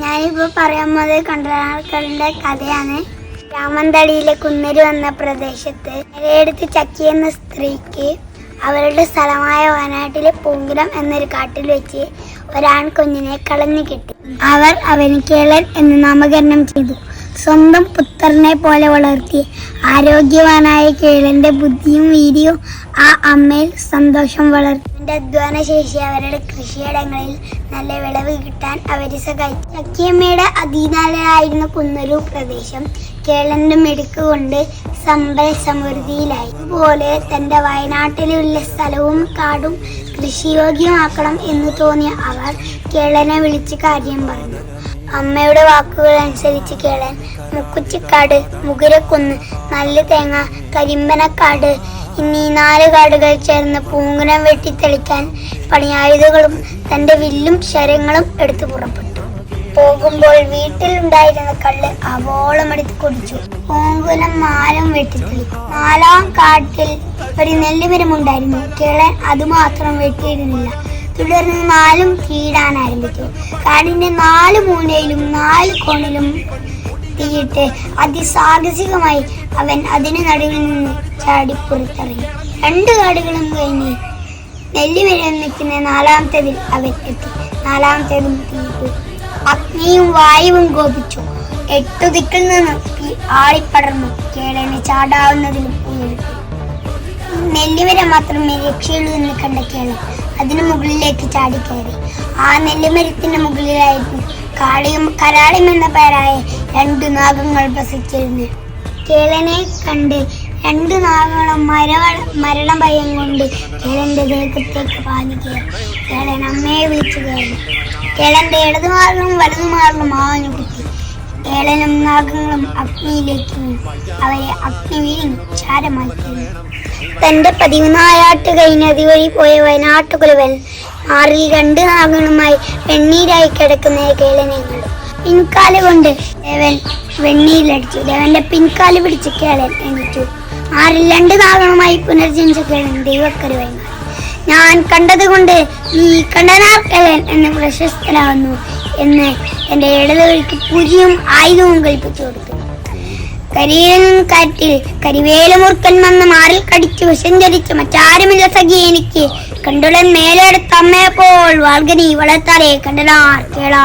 ഞാനിപ്പോ പറയാൻ പോകുന്നത് കണ്ടനാൾക്കളുടെ കഥയാണ്. രാമന്തളിയിലെ കുന്നരി വന്ന പ്രദേശത്ത് നിലയെടുത്ത് ചക്കി എന്ന സ്ത്രീക്ക് അവരുടെ സ്ഥലമായ വയനാട്ടിലെ പൂങ്കുലം എന്നൊരു കാട്ടിൽ വെച്ച് ഒരാൺ കുഞ്ഞിനെ കളഞ്ഞു കിട്ടി. അവർ അവന് കേളൻ എന്ന് നാമകരണം ചെയ്തു. സ്വന്തം പുത്രനെ പോലെ വളർത്തി ആരോഗ്യവാനായ കേളന്റെ ബുദ്ധിയും വീര്യവും ആ അമ്മയിൽ സന്തോഷം വളർത്തി. എന്റെ അധ്വാന ശേഷി അവരുടെ കൃഷിയിടങ്ങളിൽ നല്ല വിളവ് കിട്ടാൻ അവരെ സഹായിച്ചു ചക്കിയമ്മയുടെ അധീനാലയായിരുന്ന കുന്നൂരു പ്രദേശം കേളന്റെ മിടുക്ക് കൊണ്ട് സമ്പൽ സമൃദ്ധിയിലായി. അതുപോലെ തന്റെ വയനാട്ടിലുള്ള സ്ഥലവും കാടും കൃഷിയോഗ്യമാക്കണം എന്ന് തോന്നിയ അവർ കേളനെ വിളിച്ച് കാര്യം പറഞ്ഞു. അമ്മയുടെ വാക്കുകൾ അനുസരിച്ച് കേളൻ മുക്കുച്ചിക്കാട് മുകുരക്കുന്ന് നല്ല തേങ്ങ കരിമ്പനക്കാട് എന്നീ നാല് കാടുകൾ ചേർന്ന് പൂങ്കുനം വെട്ടിത്തെളിക്കാൻ പണിയായുധകളും തന്റെ വില്ലും ശരങ്ങളും എടുത്തു പുറപ്പെട്ടു. പോകുമ്പോൾ വീട്ടിലുണ്ടായിരുന്ന കള്ള് അവോളം എടുത്ത് കുടിച്ചു. പൂങ്കുലം മാലം വെട്ടിത്തെളിക്കും നാലാം കാട്ടിൽ ഒരു നെല്ലുമരമുണ്ടായിരുന്നു. കിളൻ അതുമാത്രം വെട്ടിയിരുന്നില്ല. തുടർന്ന് നാലും തീയിടാൻ ആരംഭിച്ചു. കാടിന്റെ നാല് മൂലയിലും നാല് കോണിലും തീയിട്ട് അതിസാഹസികമായി അവൻ അതിന് നടുവിൽ നിന്ന് ചാടി പുറത്തിറങ്ങി. രണ്ട് കാടുകളും കഴിഞ്ഞ് നെല്ലിമരം നിൽക്കുന്ന നാലാമത്തേതിൽ അവൻ എത്തി. നാലാമത്തേതും തീട്ടു അഗ്നിയും വായുവും കോപിച്ചു. എട്ടു ദിക്കിൽ നിന്ന് തീ ആളിപ്പടർന്നു കേളന് ചാടാവുന്നതിലും ഉയർത്തി. നെല്ലിമരം മാത്രമേ രക്ഷയുള്ളൂ എന്ന് കണ്ട കേളൻ അതിന് മുകളിലേക്ക് ചാടിക്കയറി ആ നെല്ലിമരത്തിന്റെ മുകളിലായിരുന്നു കാളിയും കരാളിയും എന്ന പേരായ രണ്ട് നാഗങ്ങൾ വസിച്ചിരുന്നു. കേളനെ കണ്ട് രണ്ടു നാഗങ്ങളും മര മരണം ഭയം കൊണ്ട് കേളന്റെ ദേഹത്തേക്ക് പാലിക്കുക കേളൻ അമ്മയെ വിളിച്ചു കയറി. കേളന്റെ ഇടതുമാറിലും വലതുമാറിലും ആഞ്ഞു കുത്തി. കേളനും നാഗങ്ങളും അഗ്നിയിലേക്ക് അവരെ വീണ് ചാരമാക്കി. തന്റെ പതിമൂന്നായാട്ട് കഴിഞ്ഞ് അതുവഴി പോയ വയനാട്ടുകുലവൻ മാറിൽ രണ്ട് നാഗങ്ങളുമായി വെണ്ണീരായി കിടക്കുന്ന കേളനെ കണ്ടു. പിൻകാൽ കൊണ്ട് ദേവൻ വെണ്ണിയിലടിച്ചു ദേവന്റെ പിൻകാൽ പിടിച്ച് കേളൻ എണീറ്റു. മാറിൽ രണ്ട് നാഗങ്ങളുമായി പുനർജനിച്ച കേളൻ ദൈവക്കരുവായി വൈകി ഞാൻ കണ്ടത് കൊണ്ട് നീ കേളൻ എന്ന് പ്രശസ്തനാകുന്നു എന്ന് എന്റെ ഇടതുകൾക്ക് പുതിയും ആയുധവും കൽപ്പിച്ചു കൊടുത്തു. കരിയിലും കാറ്റിൽ കരിവേലമുറുക്കൻ വന്ന് മാറിൽ കടിച്ച് വിഷം ചരിച്ചു മറ്റാരുമില്ല സഖി എനിക്ക്. കണ്ടുടൻ മേലെടുത്ത അമ്മയപ്പോൾ വാൾഗനി വളർത്താറേ കണ്ടനാർ കേളാ.